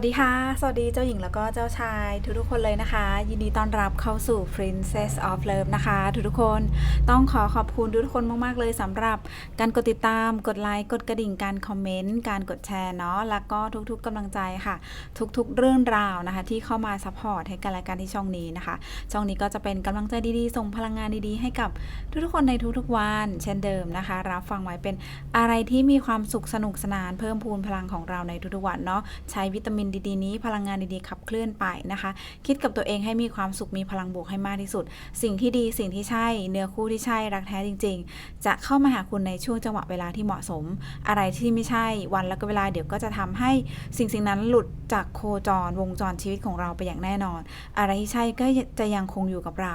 วัสดีค่ะ สวัสดีเจ้าหญิงแล้วก็เจ้าชาย ทุกๆคนเลยนะคะ ยินดีต้อนรับเข้าสู่ Princess of Love นะคะ ทุกๆคนต้องขอขอบคุณทุกคนมาก ๆ เลยสำหรับการกดติดตามกดไลค์กดกระดิ่งการคอมเมนต์การกดแชร์เนาะแล้วก็ทุกๆกำลังใจค่ะ ทุกๆเรื่องราวนะคะ ที่เข้ามาซัพพอร์ตให้กันและกันที่ช่องนี้นะคะ ช่องนี้ก็จะเป็นกำลังใจดีๆ ส่งพลังงานดีๆ ให้กับทุกๆคนในทุกๆวัน เช่นเดิมนะคะ รับฟังไว้เป็นอะไรที่มีความสุขสนุกสนานเพิ่มพูนพลังของเราในทุกๆวันเนาะใช้วิตามินดีๆนี้พลังงานดีๆขับเคลื่อนไปนะคะ คิดกับตัวเองให้มีความสุขมีพลังบวกให้มากที่สุด สิ่งที่ดีสิ่งที่ใช่ เนื้อคู่ที่ใช่รักแท้จริง ๆ จะเข้ามาหาคุณในช่วงจังหวะเวลาที่เหมาะสม อะไรที่ไม่ใช่วันแล้วก็เวลาเดี๋ยวก็จะทำให้สิ่งสิ่งนั้นหลุดจากโคจรวงจรชีวิตของเราไปอย่างแน่นอน อะไรที่ใช่ก็จะยังคงอยู่กับเรา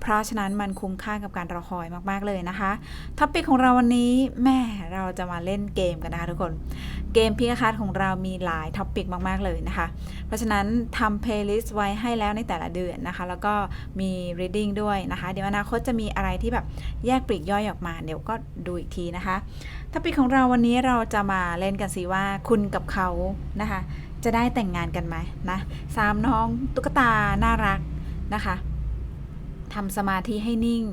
เพราะฉะนั้นมันคุ้มค่ากับการรอคอยมากๆเลยนะคะท็อปิกของเราวันนี้แม่เราจะมาเล่นเกมกันนะคะทุกคน เกมพิกาคัสของเรามีหลายท็อปิกมากๆเลยนะคะ เพราะฉะนั้นทำเพลย์ลิสต์ไว้ให้แล้วในแต่ละเดือนนะคะ แล้วก็มี reading ด้วยนะคะ เดี๋ยวอนาคตจะมีอะไรที่แบบแยกปลีกย่อยออกมา เดี๋ยวก็ดูอีกทีนะคะท็อปิกของเราวันนี้เราจะมาเล่นกันสิว่าคุณกับเขานะคะ จะได้แต่งงานกันไหมนะสามน้องตุ๊กตาน่ารักนะคะทำสมาธิให้นิ่ง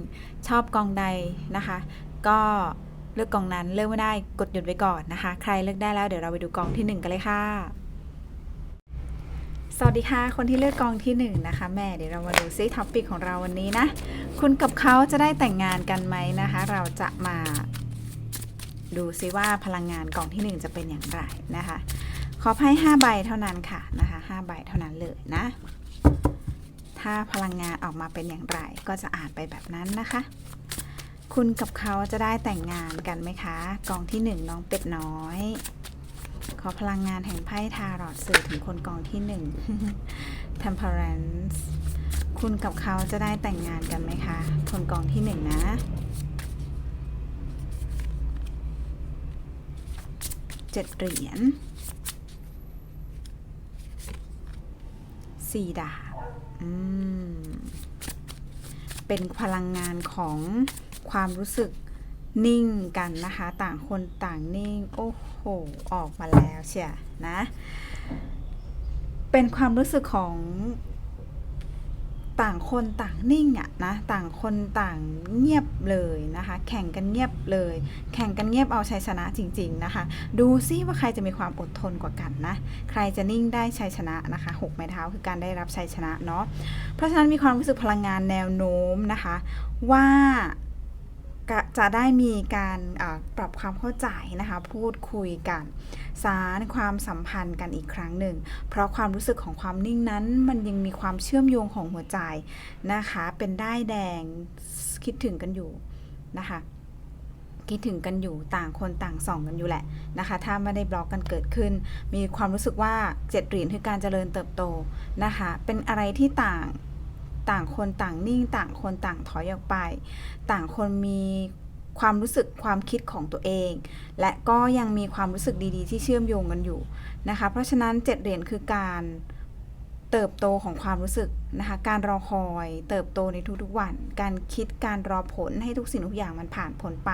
ชอบกองใดนะคะ ก็เลือกกองนั้นเลือกไม่ได้กดหยุดไว้ก่อนนะคะ ใครเลือกได้แล้วเดี๋ยวเราไปดูกองที่หนึ่งกันเลยค่ะ สวัสดีค่ะ คนที่เลือกกองที่หนึ่งนะคะแม่เดี๋ยวเรามาดูซิท็อปปิกของเราวันนี้นะ คุณกับเขาจะได้แต่งงานกันไหมนะคะ เราจะมาดูซิว่าพลังงานกองที่หนึ่งจะเป็นอย่างไรนะคะ ขอไพ่5ใบเท่านั้นค่ะนะคะ5ใบเท่านั้นเลยนะ ถ้าพลังงานออกมาเป็นอย่างไร ก็จะอ่านไปแบบนั้นนะคะ คุณกับเขาจะได้แต่งงานกันไหมคะ กองที่หนึ่งน้องเป็ดน้อย ขอพลังงานแห่งไพ่ทารอดสื่อถึงคนกองที่หนึ่ง Temperance คุณกับเขาจะได้แต่งงานกันไหมคะ คนกองที่หนึ่งนะ เจ็ดเหรียญสี่ดาบอืมเป็นพลังงานของความรู้สึก นิ่งกันนะคะ ต่างคนต่างนิ่ง โอ้โห ออกมาแล้วเชียนะ เป็นความรู้สึกของต่างคนต่างนิ่งอะนะ ต่างคนต่างเงียบเลยนะคะ แข่งกันเงียบเลย แข่งกันเงียบเอาชัยชนะจริง ๆนะคะ ดูซิว่าใครจะมีความอดทนกว่ากันนะ ใครจะนิ่งได้ชัยชนะนะคะหกไม้เท้าคือการได้รับชัยชนะเนาะ เพราะฉะนั้นมีความรู้สึกพลังงานแนวโน้มนะคะ ว่า จะได้มีการปรับความเข้าใจนะคะ พูดคุยกันสารความสัมพันธ์กันอีกครั้งหนึ่ง เพราะความรู้สึกของความนิ่งนั้น มันยังมีความเชื่อมโยงของหัวใจนะคะ เป็นได้แดงคิดถึงกันอยู่นะคะคิดถึงกันอยู่ต่างคนต่างส่องกันอยู่แหละนะคะ ถ้าไม่ได้บล็อกกันเกิดขึ้น มีความรู้สึกว่าเจ็ดเหรียญคือการเจริญเติบโตนะคะ เป็นอะไรที่ต่าง ต่างคนต่างนิ่ง ต่างคนต่างถอยออกไป ต่างคนมีความรู้สึกความคิดของตัวเอง และก็ยังมีความรู้สึกดีๆ ที่เชื่อมโยงกันอยู่นะคะ เพราะฉะนั้นเจ็ดเหรียญคือการเติบโตของความรู้สึก นะคะการรอคอยเติบโตในทุกๆวัน การคิดการรอผลให้ทุกสิ่งทุกอย่างมันผ่านพ้นไป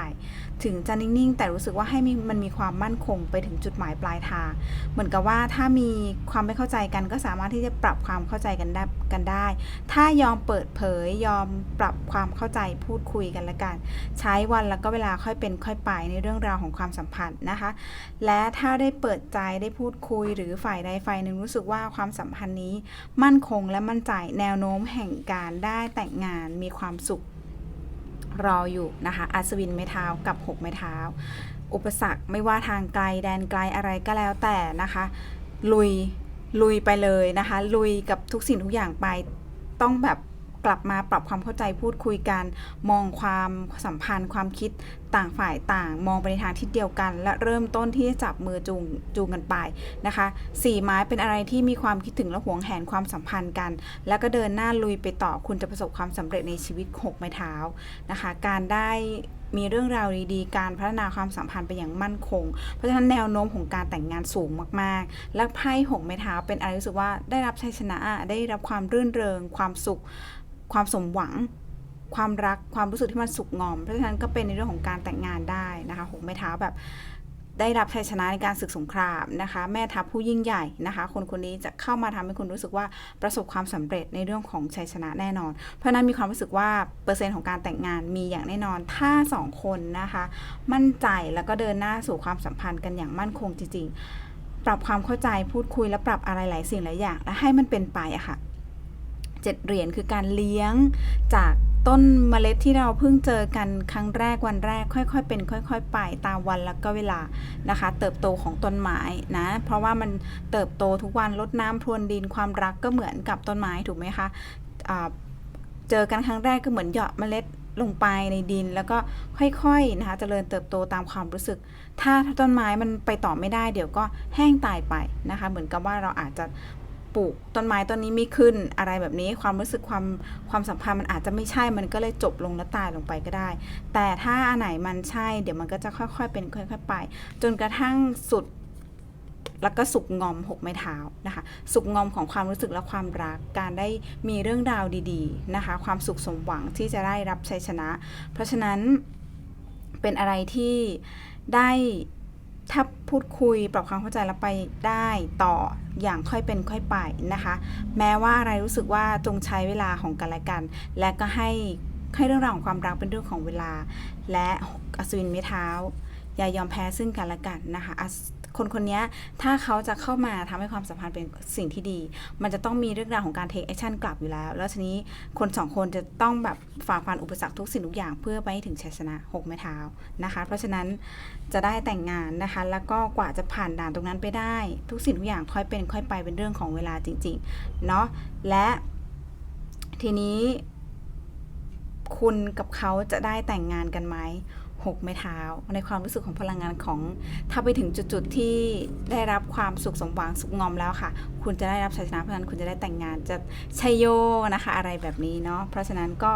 ถึงจะนิ่งๆ แต่รู้สึกว่าให้มันมีความมั่นคงไปถึงจุดหมายปลายทาง เหมือนกับว่าถ้ามีความไม่เข้าใจกันก็สามารถที่จะปรับความเข้าใจกันได้กันได้ ถ้ายอมเปิดเผยยอมปรับความเข้าใจพูดคุยกันละกัน ใช้วันแล้วก็เวลาค่อยเป็นค่อยไปในเรื่องราวของความสัมพันธ์นะคะ และถ้าได้เปิดใจได้พูดคุยหรือฝ่ายใดฝ่ายหนึ่งรู้สึกว่าความสัมพันธ์นี้มั่นคงและมั่นใจแนวโน้มแห่งการได้แต่งงานมีความสุขรออยู่นะคะ อัศวินไม้เท้ากับ 6 ไม้เท้า อุปสรรคไม่ว่าทางไกลแดนไกลอะไรก็แล้วแต่นะคะ ลุยลุยไปเลยนะคะ ลุยกับทุกสิ่งทุกอย่างไปต้องแบบ กลับมาปรับความเข้าใจพูดคุยกัน มองความสัมพันธ์ความคิดต่างฝ่ายต่าง มองไปในทางทิศเดียวกัน และเริ่มต้นที่จะจับมือจูงจูงกันไปนะคะสี่ไม้เป็นอะไรที่มีความคิดถึงและหวงแหนความสัมพันธ์กัน แล้วก็เดินหน้าลุยไปต่อคุณจะประสบความสำเร็จในชีวิตหกไม้เท้านะคะ การได้มีเรื่องราวดีๆ การพัฒนาความสัมพันธ์ไปอย่างมั่นคง เพราะฉะนั้นแนวโน้มของการแต่งงานสูงมากๆ และไพ่หกไม้เท้าเป็นอะไรรู้สึกว่าได้รับชัยชนะได้รับความรื่นเริง ความสุข ความสมหวัง ความรักความรู้สึกที่มันสุกงอม เพราะฉะนั้นก็เป็นในเรื่องของการแต่งงานได้นะคะหงแม่ท้าแบบได้รับชัยชนะในการศึกสงครามนะคะ แม่ทัพผู้ยิ่งใหญ่นะคะ คนคนนี้จะเข้ามาทำให้คุณรู้สึกว่าประสบความสำเร็จในเรื่องของชัยชนะแน่นอน เพราะนั้นมีความรู้สึกว่าเปอร์เซ็นต์ของการแต่งงานมีอย่างแน่นอน ถ้าสองคนนะคะ มั่นใจแล้วก็เดินหน้าสู่ความสัมพันธ์กันอย่างมั่นคงจริงๆ ปรับความเข้าใจพูดคุยและปรับอะไรหลายสิ่งหลายอย่างและให้มันเป็นไปอะคะ่ะ 7 เหรียญคือการเลี้ยงจากต้นเมล็ดที่เราเพิ่งเจอกันครั้งแรกวันแรก ค่อยๆ เป็น ค่อย ๆ ไปตามวันแล้วก็เวลานะคะ เติบโตของต้นไม้นะ เพราะว่ามันเติบโตทุกวันลดน้ำพรวนดินความรักก็เหมือนกับต้นไม้ถูกไหมคะะเจอกันครั้งแรกก็เหมือนเหยาะเมล็ดลงไปในดินแล้วก็ค่อยๆนะคะจะเจริญเติบโตตามความรู้สึก ถ้าต้นไม้มันไปต่อไม่ได้เดี๋ยวก็แห้งตายไปนะคะ เหมือนกับว่าเราอาจจะ ปลูกต้นไม้ต้นนี้ไม่ขึ้นอะไรแบบนี้ความรู้สึกความความสัมพันธ์มันอาจจะไม่ใช่มันก็เลยจบลงและตายลงไปก็ได้ แต่ถ้าอันไหนมันใช่ เดี๋ยวมันก็จะค่อยๆ เป็นค่อยๆไป จนกระทั่งสุดแล้วก็สุกงอมหกไม้เท้านะคะ สุกงอมของความรู้สึกและความรัก การได้มีเรื่องราวดีๆนะคะ ความสุขสมหวังที่จะได้รับชัยชนะ เพราะฉะนั้นเป็นอะไรที่ได้ ถ้าพูดคุยปรับความเข้าใจแล้วไปได้ต่ออย่างค่อยเป็นค่อยไปนะคะ แม้ว่าอะไรรู้สึกว่าจงใช้เวลาของกันและกัน และก็ให้ให้เรื่องราวของความรักเป็นเรื่องของเวลา และอัศวินไม้เท้าอย่ายอมแพ้ซึ่งกันและกันนะคะ คนคนนี้ถ้าเขาจะเข้ามาทำให้ความสัมพันธ์เป็นสิ่งที่ดี มันจะต้องมีเรื่องราวของการ take action กลับอยู่แล้ว แล้วทีนี้คนสองคนจะต้องแบบฝ่าฟันอุปสรรคทุกสิ่งทุกอย่างเพื่อไปถึงชัยชนะหกไม้เท้านะคะ เพราะฉะนั้นจะได้แต่งงานนะคะ แล้วก็กว่าจะผ่านด่านตรงนั้นไปได้ ทุกสิ่งทุกอย่างค่อยเป็นค่อยไปเป็นเรื่องของเวลาจริงๆเนาะและทีนี้คุณกับเขาจะได้แต่งงานกันไหม 6 ไม้เท้า ในความรู้สึกของพลังงานของ ถ้าไปถึงจุดๆที่ได้รับความสุขสมหวังสุขงอมแล้วค่ะ คุณจะได้รับชัยชนะเพราะฉะนั้นคุณจะได้แต่งงานจะชัยโยนะคะอะไรแบบนี้เนาะเพราะฉะนั้นก็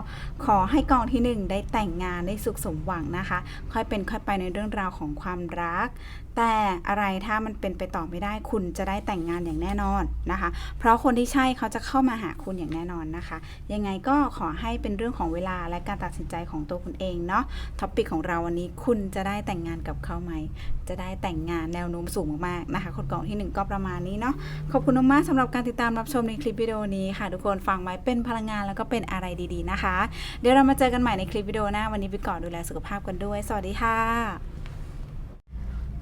ขอให้กองที่หนึ่งได้แต่งงานได้สุขสมหวังนะคะ ค่อยเป็นค่อยไปในเรื่องราวของความรัก แต่อะไรถ้ามันเป็นไปต่อไม่ได้คุณจะได้แต่งงานอย่างแน่นอนนะคะ เพราะคนที่ใช่เขาจะเข้ามาหาคุณอย่างแน่นอนนะคะ ยังไงก็ขอให้เป็นเรื่องของเวลาและการตัดสินใจของตัวคุณเองเนาะท็อปิกของเราวันนี้คุณจะได้แต่งงานกับเขาไหม จะได้แต่งงานแนวโน้มสูงมากๆนะคะ คนกองที่หนึ่งก็ประมาณนี้เนาะขอบคุณมากๆสำหรับการติดตามรับชมในคลิปวิดีโอนี้ค่ะ ทุกคนฟังไว้เป็นพลังงานแล้วก็เป็นอะไรดีๆนะคะ เดี๋ยวเรามาเจอกันใหม่ในคลิปวิดีโอหน้าวันนี้ไปก่อนดูแลสุขภาพกันด้วย สวัสดีค่ะ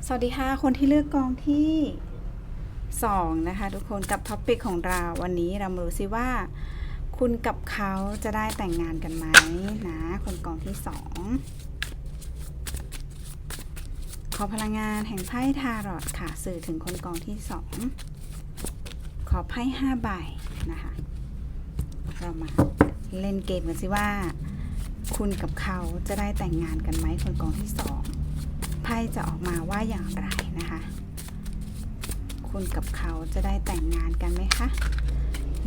สวัสดีค่ะ คนที่เลือกกองที่2นะคะทุกคนกับท็อปิกของเราวันนี้เรามาดูซิว่า คุณกับเขาจะได้แต่งงานกันไหมนะ คนกองที่ 2 ขอพลังงานแห่งไพ่ทารอตค่ะ สื่อถึงคนกองที่ 2 ขอไพ่5ใบนะคะ เรามาเล่นเกมกันสิว่า คุณกับเขาจะได้แต่งงานกันไหมคนกองที่2ไพ่จะออกมาว่าอย่างไรนะคะ คุณกับเขาจะได้แต่งงานกันไหมคะ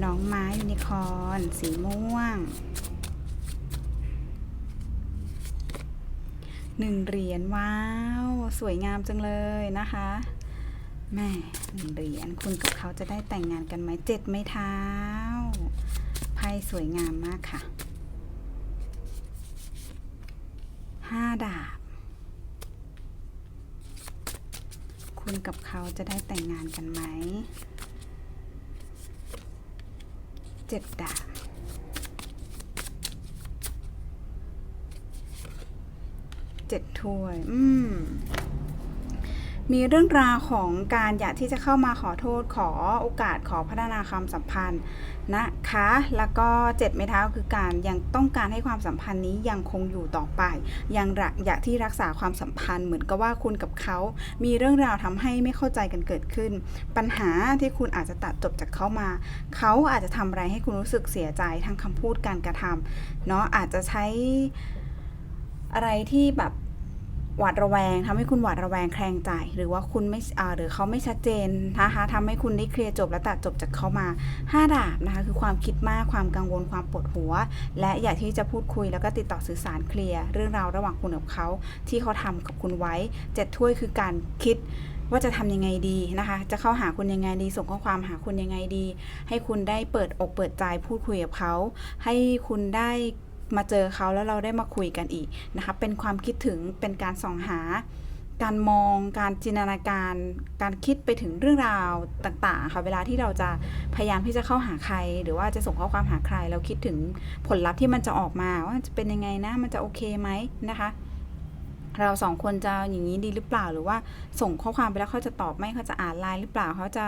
น้องไม้ยูนิคอร์นสีม่วงหนึ่งเหรียญว้าว สวยงามจังเลยนะคะ แม่หนึ่งเหรียญคุณกับเขาจะได้แต่งงานกันไหมเจ็ดไม้เท้าไพ่สวยงามมากค่ะห้าดาบ คุณกับเขาจะได้แต่งงานกันไหมเจ็ดดาบเจ็ดถ้วย อืม มีเรื่องราวของการอยากที่จะเข้ามาขอโทษขอโอกาสขอพัฒนาความสัมพันธ์นะคะ แล้วก็เจ็ดไม้เท้าคือการยังต้องการให้ความสัมพันธ์นี้ยังคงอยู่ต่อไป ยังรักอยากที่รักษาความสัมพันธ์เหมือนกับว่าคุณกับเขา มีเรื่องราวทำให้ไม่เข้าใจกันเกิดขึ้น ปัญหาที่คุณอาจจะตัดจบจากเขามา เขาอาจจะทำอะไรให้คุณรู้สึกเสียใจทั้งคำพูดการกระทำเนาะอาจจะใช้อะไรที่แบบ หวาดระแวงทำให้คุณหวาดระแวงแคลงใจ หรือว่าคุณไม่หรือเขาไม่ชัดเจนนะคะทำให้คุณได้เคลียร์จบและตัดจบจากเขามาห้าดาบนะคะคือความคิดมากความกังวลความปวดหัว และอยากที่จะพูดคุยแล้วก็ติดต่อสื่อสารเคลียร์เรื่องราวระหว่างคุณกับเขา ที่เขาทำกับคุณไว้เจ็ดถ้วยคือการคิดว่าจะทำยังไงดีนะคะ จะเข้าหาคุณยังไงดี ส่งข้อความหาคุณยังไงดี ให้คุณได้เปิดอกเปิดใจพูดคุยกับเขา ให้คุณได้ มาเจอเขาแล้วเราได้มาคุยกันอีกนะคะเป็นความคิดถึงเป็นการส่องหา การมองการจินตนาการ การคิดไปถึงเรื่องราวต่างๆค่ะเวลาที่เราจะพยายามที่จะเข้าหาใคร หรือว่าจะส่งข้อความหาใคร เราคิดถึงผลลัพธ์ที่มันจะออกมาว่าจะเป็นยังไงนะมันจะโอเคไหมนะคะเราสองคนจะอย่างนี้ดีหรือเปล่าหรือว่าส่งข้อความไปแล้วเขาจะตอบไหมเขาจะอ่านไลน์หรือเปล่าเขาจะ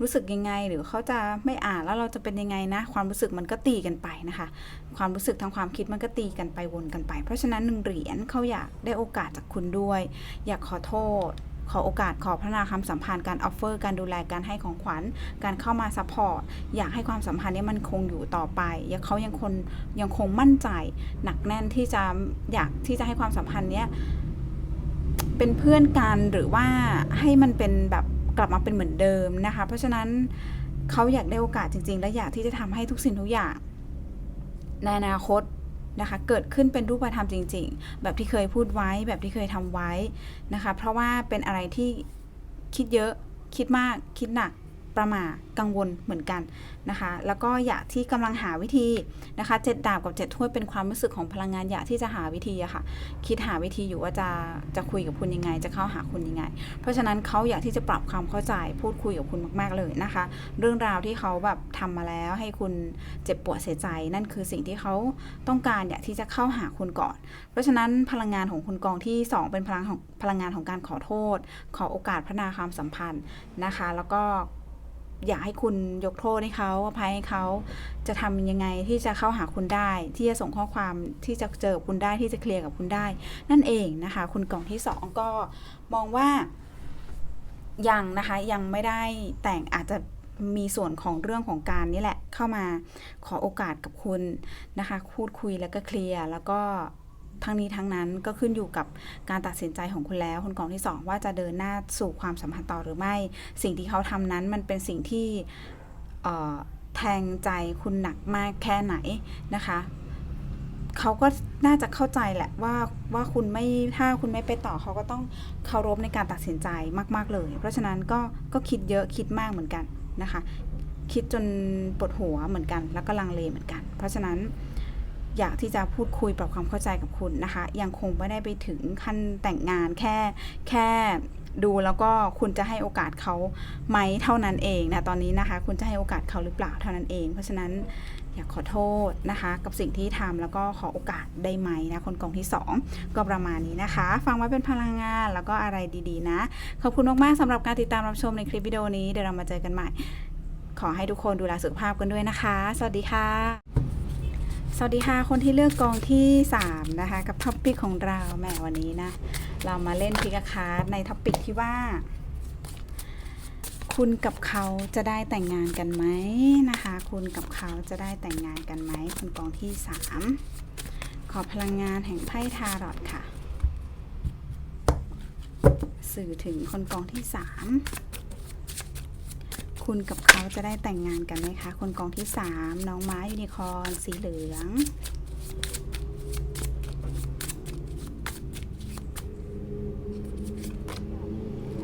รู้สึกยังไง หรือเขาจะไม่อ่านแล้วเราจะเป็นยังไงนะความรู้สึกมันก็ตีกันไปนะคะ ความรู้สึกทางความคิดมันก็ตีกันไปวนกันไป เพราะฉะนั้นหนึ่งเหรียญเขาอยากได้โอกาสจากคุณด้วย อยากขอโทษขอโอกาสขอพัฒนาความสัมพันธ์การออฟเฟอร์การดูแลการให้ของขวัญ การเข้ามาซัพพอร์ตอยากให้ความสัมพันธ์นี้มันคงอยู่ต่อไปอยากเขายังคนยังคงมั่นใจ หนักแน่นที่จะอยากที่จะให้ความสัมพันธ์เนี้ยเป็นเพื่อนกันหรือว่าให้มันเป็นแบบ กลับมาเป็นเหมือนเดิมนะคะ เพราะฉะนั้นเขาอยากได้โอกาสจริง ๆ และอยากที่จะทำให้ทุกสิ่งทุกอย่างในอนาคตนะคะเกิดขึ้นเป็นรูปธรรมจริง ๆ แบบที่เคยพูดไว้แบบที่เคยทำไว้นะคะ เพราะว่าเป็นอะไรที่คิดเยอะคิดมากคิดหนัก ประมากังวลเหมือนกันนะคะ แล้วก็อยากที่กำลังหาวิธีนะคะเจ็ดดาบกับเจ็ดถ้วยเป็นความรู้สึกของพลังงานอยากที่จะหาวิธีอะค่ะ คิดหาวิธีอยู่ว่าจะจะคุยกับคุณยังไง จะเข้าหาคุณยังไง เพราะฉะนั้นเขาอยากที่จะปรับความเข้าใจพูดคุยกับคุณมากๆเลยนะคะ เรื่องราวที่เขาแบบทำมาแล้วให้คุณเจ็บปวดเสียใจ นั่นคือสิ่งที่เขาต้องการอยากที่จะเข้าหาคุณก่อน เพราะฉะนั้นพลังงานของคุณกองที่ 2 เป็นพลังของพลังงานของการขอโทษ ขอโอกาสพัฒนาความสัมพันธ์นะคะ แล้วก็ อยากให้คุณยกโทษให้เขาอภัยให้เขาจะทำยังไงที่จะเข้าหาคุณได้ ที่จะส่งข้อความที่จะเจอกับคุณได้ที่จะเคลียร์กับคุณได้ นั่นเองนะคะ คุณกล่องที่สองก็มองว่ายังนะคะยังไม่ได้แต่งอาจจะมีส่วนของเรื่องของการนี่แหละเข้ามาขอโอกาสกับคุณนะคะพูดคุยแล้วก็เคลียร์แล้วก็ ทั้งนี้ทั้งนั้นก็ขึ้นอยู่กับการตัดสินใจของคุณแล้วคุณกองที่สองว่าจะเดินหน้าสู่ความสัมพันธ์ต่อหรือไม่ สิ่งที่เขาทำนั้นมันเป็นสิ่งที่แทงใจคุณหนักมากแค่ไหนนะคะเขาก็น่าจะเข้าใจแหละว่าว่าคุณไม่ถ้าคุณไม่ไปต่อเขาก็ต้องเคารพในการตัดสินใจมาก ๆ เลย เพราะฉะนั้นก็ก็คิดเยอะคิดมากเหมือนกันนะคะ คิดจนปวดหัวเหมือนกัน แล้วก็ลังเลเหมือนกัน เพราะฉะนั้น อยากที่จะพูดคุยปรับความเข้าใจกับคุณนะคะ ยังคงไม่ได้ไปถึงขั้นแต่งงานแค่แค่ดูแล้วก็คุณจะให้โอกาสเขาไหมเท่านั้นเองนะตอนนี้นะคะ คุณจะให้โอกาสเขาหรือเปล่าเท่านั้นเอง เพราะฉะนั้นอยากขอโทษนะคะ กับสิ่งที่ทำแล้วก็ขอโอกาสได้ไหมนะคนกองที่ 2 ก็ประมาณนี้นะคะ ฟังไว้เป็นพลังงานแล้วก็อะไรดีๆ นะ ขอบคุณมากๆสำหรับการติดตามรับชมในคลิปวิดีโอนี้เดี๋ยวเรามาเจอกันใหม่ ขอให้ทุกคนดูแลสุขภาพกันด้วยนะคะ สวัสดีค่ะ สวัสดีค่ะ คนที่เลือกกองที่ 3 นะคะ กับท็อปปิกของเราแหมวันนี้นะ เรามาเล่นพิกาคาร์ดในท็อปปิกที่ว่า คุณกับเขาจะได้แต่งงานกันไหมนะคะ คุณกับเขาจะได้แต่งงานกันไหมคนกองที่ 3 ขอพลังงานแห่งไพ่ทารอตค่ะ สื่อถึงคนกองที่ 3 คุณกับเขาจะได้แต่งงานกันไหมคะ คนกองที่ 3 น้องม้ายูนิคอร์นสีเหลือง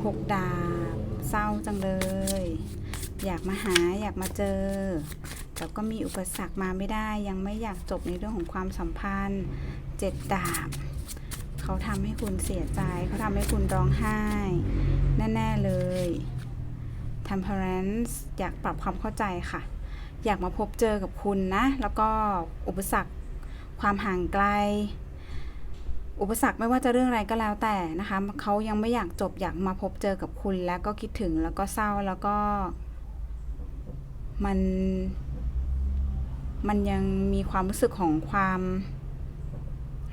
หกดาบ เศร้าจังเลย อยากมาหาอยากมาเจอ แต่ก็มีอุปสรรคมาไม่ได้ยังไม่อยากจบในเรื่องของความสัมพันธ์เจ็ดดาบ เขาทำให้คุณเสียใจ เขาทำให้คุณร้องไห้ แน่ ๆ เลย temperance อยากปรับความเข้าใจค่ะ อยากมาพบเจอกับคุณนะ แล้วก็อุปสรรคความห่างไกล อุปสรรคไม่ว่าจะเรื่องอะไรก็แล้วแต่นะคะเขายังไม่อยากจบอยากมาพบเจอกับคุณ แล้วก็คิดถึงแล้วก็เศร้าแล้วก็ มัน มันยังมีความรู้สึกของความ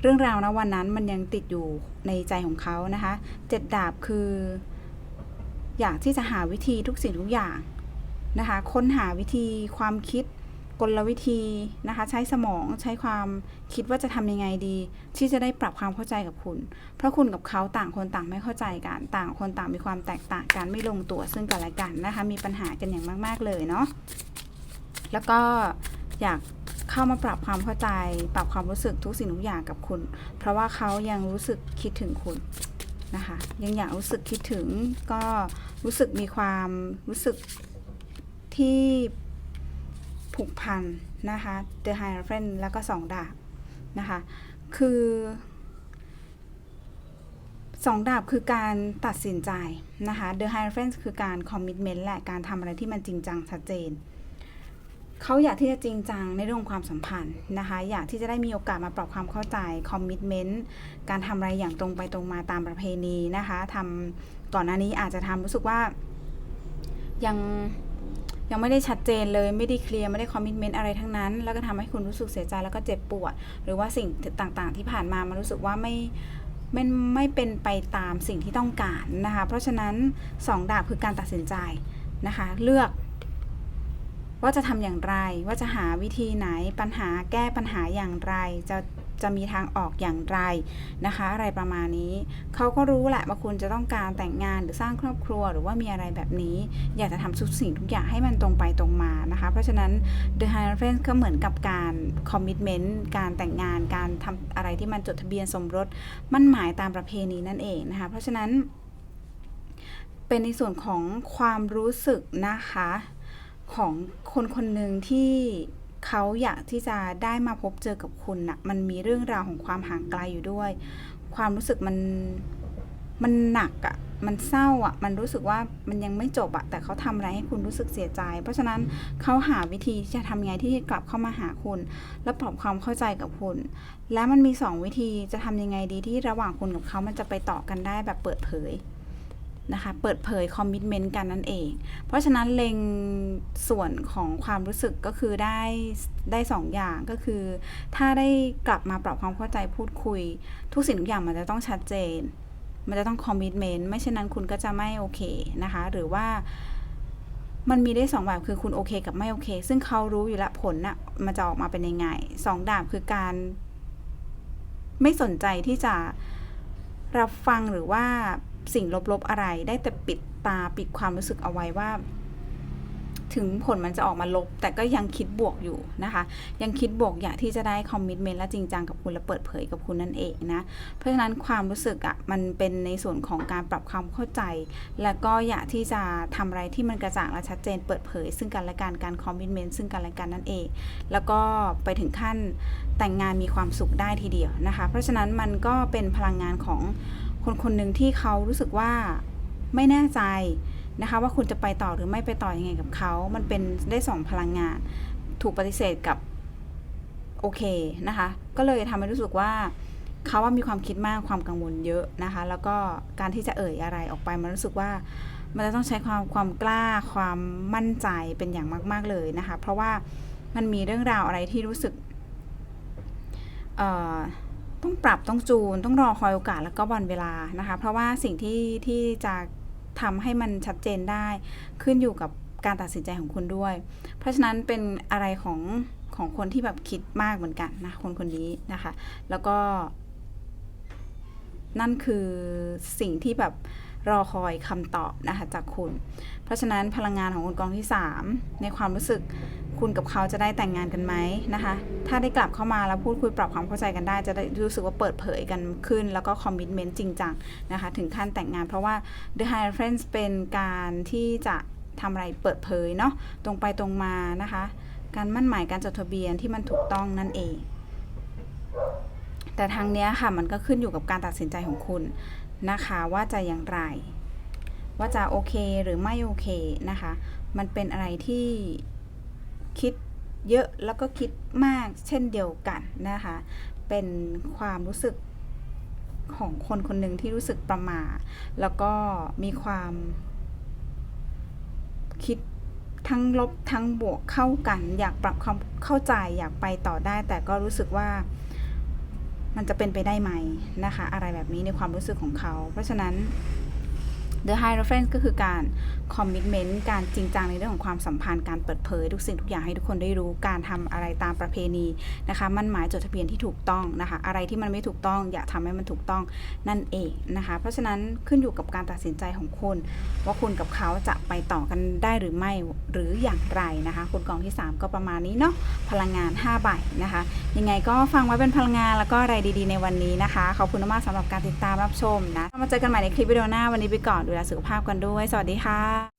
เรื่องราวนะวันนั้นมันยังติดอยู่ในใจของเขานะคะเจ็ดดาบคือ อยากที่จะหาวิธีทุกสิ่งทุกอย่างนะคะ ค้นหาวิธีความคิดกลวิธีนะคะ ใช้สมองใช้ความคิดว่าจะทำยังไงดี ที่จะได้ปรับความเข้าใจกับคุณ เพราะคุณกับเขาต่างคนต่างไม่เข้าใจกัน ต่างคนต่างมีความแตกต่างกันไม่ลงตัวซึ่งกันและกันนะคะ มีปัญหากันอย่างมาก ๆ เลยเนาะแล้วก็อยากเข้ามาปรับความเข้าใจ ปรับความรู้สึกทุกสิ่งทุกอย่างกับคุณ เพราะว่าเขายังรู้สึกคิดถึงคุณ นะคะยังอยากรู้สึกคิดถึงก็รู้สึกมีความรู้สึกที่ผูกพันนะคะ The Hierophant แล้วก็สองดาบนะคะ คือสองดาบคือการตัดสินใจนะคะ The Hierophant คือการ commitment และ การทำอะไรที่มันจริงจังชัดเจน เขาอยากที่จะจริงจังในเรื่องของความสัมพันธ์นะคะ อยากที่จะได้มีโอกาสมาปรับความเข้าใจ commitment การทำอะไรอย่างตรงไปตรงมาตามประเพณีนะคะทำก่อนหน้านี้อาจจะทำรู้สึกว่า ยังยังไม่ได้ชัดเจนเลยไม่ได้เคลียร์ไม่ได้คอมมิ t เมนต์อะไรทั้งนั้น แล้วก็ทำให้คุณรู้สึกเสียใจแล้วก็เจ็บปวด หรือว่าสิ่งต่างๆ ที่ผ่านมามันรู้สึกว่าไม่ไม่ไม่เป็นไปตามสิ่งที่ต้องการนะคะ เพราะฉะนั้นสองดาบคือการตัดสินใจนะคะ เลือก ว่าจะทำอย่างไร ว่าจะหาวิธีไหนปัญหาแก้ปัญหาอย่างไร จะจะมีทางออกอย่างไรนะคะ อะไรประมาณนี้ เขาก็รู้แหละว่าคุณจะต้องการแต่งงานหรือสร้างครอบครัวหรือว่ามีอะไรแบบนี้ อยากจะทำทุกสิ่งทุกอย่างให้มันตรงไปตรงมานะคะ เพราะฉะนั้น The Hierophant ก็เหมือนกับการ commitment การแต่งงานการทำอะไรที่มันจดทะเบียนสมรสมั่นหมายตามประเพณีนั่นเองนะคะ เพราะฉะนั้นเป็นในส่วนของความรู้สึกนะคะ ของคนคนหนึ่งที่เขาอยากที่จะได้มาพบเจอกับคุณนะ่ะมันมีเรื่องราวของความห่างไกลอยู่ด้วย ความรู้สึกมันมันหนักอะ่ะมันเศร้าอะ่ะ มันรู้สึกว่ามันยังไม่จบอะ่ะ แต่เขาทำอะไรให้คุณรู้สึกเสียใจ เพราะฉะนั้นเขาหาวิธีจะทำยังไงที่กลับเข้ามาหาคุณ และปรับความเข้าใจกับคุณ และมันมีสองวิธีจะทำยังไงดีที่ระหว่างคุณกับเขามันจะไปต่อกันได้แบบเปิดเผย นะคะเปิดเผยคอมมิชเมนต์กันนั่นเอง เพราะฉะนั้นเล็งส่วนของความรู้สึกก็คือได้ได้สองอย่างก็คือ ถ้าได้กลับมาปรับความเข้าใจพูดคุย ทุกสิ่งทุกอย่างมันจะต้องชัดเจน มันจะต้องคอมมิชเมนต์ไม่เช่นนั้นคุณก็จะไม่โอเคนะคะ หรือว่ามันมีได้สองแบบคือคุณโอเคกับไม่โอเค ซึ่งเขารู้อยู่แล้วผลน่ะมันจะออกมาเป็นยังไงสองดาบคือการไม่สนใจที่จะรับฟังหรือว่า สิ่งลบๆอะไร ได้แต่ปิดตาปิดความรู้สึกเอาไว้ว่า ถึงผลมันจะออกมาลบ แต่ก็ยังคิดบวกอยู่นะคะ ยังคิดบวกอยากที่จะได้คอมมิชเมนต์และจริงจังกับคุณและเปิดเผยกับคุณนั่นเองนะ เพราะฉะนั้นความรู้สึกอะ่ะมันเป็นในส่วนของการปรับความเข้าใจ แล้วก็อยากที่จะทำอะไรที่มันกระจ่างและชัดเจนเปิดเผย ซึ่งกันและกันการคอมมิชเมนต์ซึ่งกันและกันนั่นเอง แล้วก็ไปถึงขั้นแต่งงานมีความสุขได้ทีเดียวนะคะ เพราะฉะนั้นมันก็เป็นพลังงานของ คนคนหนึ่งที่เขารู้สึกว่าไม่แน่ใจนะคะว่าคุณจะไปต่อหรือไม่ไปต่ออยังไงกับเขา มันเป็นได้สองพลังงาน ถูกปฏิเสธกับโอเคนะคะ ก็เลยทำให้รู้สึกว่าเขาว่ามีความคิดมากความกังวลเยอะนะคะ แล้วก็การที่จะเอ่ยอะไรออกไปมันรู้สึกว่ามันจะต้องใช้ความความกล้าความมั่นใจเป็นอย่างมาก ๆเลยนะคะ เพราะว่ามันมีเรื่องราวอะไรที่รู้สึกเอ่อ ต้องปรับต้องจูน ต้องรอคอยโอกาสแล้วก็วันเวลานะคะ เพราะว่าสิ่งที่ที่จะทำให้มันชัดเจนได้ขึ้นอยู่กับการตัดสินใจของคุณด้วย เพราะฉะนั้นเป็นอะไรของของคนที่แบบคิดมากเหมือนกันนะคนคนนี้นะคะ แล้วก็ นั่นคือสิ่งที่แบบรอคอยคำตอบนะคะจากคุณ เพราะฉะนั้นพลังงานของคุณกองที่ 3 ในความรู้สึก คุณกับเขาจะได้แต่งงานกันไหมนะคะ ถ้าได้กลับเข้ามาแล้วพูดคุยปรับความเข้าใจกันได้ จะได้รู้สึกว่าเปิดเผยกันขึ้น แล้วก็คอมมิชเมนต์จริงจังนะคะ ถึงขั้นแต่งงาน เพราะว่า The High Friends เป็นการที่จะทำอะไรเปิดเผยเนาะตรงไปตรงมานะคะ การมั่นหมายการจดทะเบียนที่มันถูกต้องนั่นเอง แต่ทางเนี้ยค่ะมันก็ขึ้นอยู่กับการตัดสินใจของคุณนะคะว่าจะอย่างไร ว่าจะโอเคหรือไม่โอเคนะคะ มันเป็นอะไรที่ คิดเยอะแล้วก็คิดมากเช่นเดียวกันนะคะ เป็นความรู้สึกของคนคนหนึ่งที่รู้สึกประมาแล้วก็มีความคิดทั้งลบทั้งบวกเข้ากัน อยากปรับความเข้าใจอยากไปต่อได้ แต่ก็รู้สึกว่ามันจะเป็นไปได้ไหมนะคะ อะไรแบบนี้ในความรู้สึกของเขา เพราะฉะนั้น The High Reference ก็คือการ Commitment การจริงจังในเรื่องของความสัมพันธ์การเปิดเผยทุกสิ่งทุกอย่างให้ทุกคนได้รู้การทำอะไรตามประเพณีนะคะมันหมายจดทะเบียนที่ถูกต้องนะคะอะไรที่มันไม่ถูกต้องอย่าทำให้มันถูกต้องนั่นเองนะคะเพราะฉะนั้นขึ้นอยู่กับการตัดสินใจของคุณว่าคุณกับเขาจะไปต่อกันได้หรือไม่หรืออย่างไรนะคะคุณกองที่ 3 ก็ประมาณนี้เนาะพลังงาน5ใบนะคะยังไงก็ฟังไว้เป็นพลังงานแล้วก็อะไรดีๆ ในวันนี้นะคะขอบคุณมากสำหรับการติดตามรับชมนะมาเจอกันใหม่ในคลิปวิดีโอหน้าวันนี้ไปก่อนดูแลสุขภาพกันด้วย สวัสดีค่ะ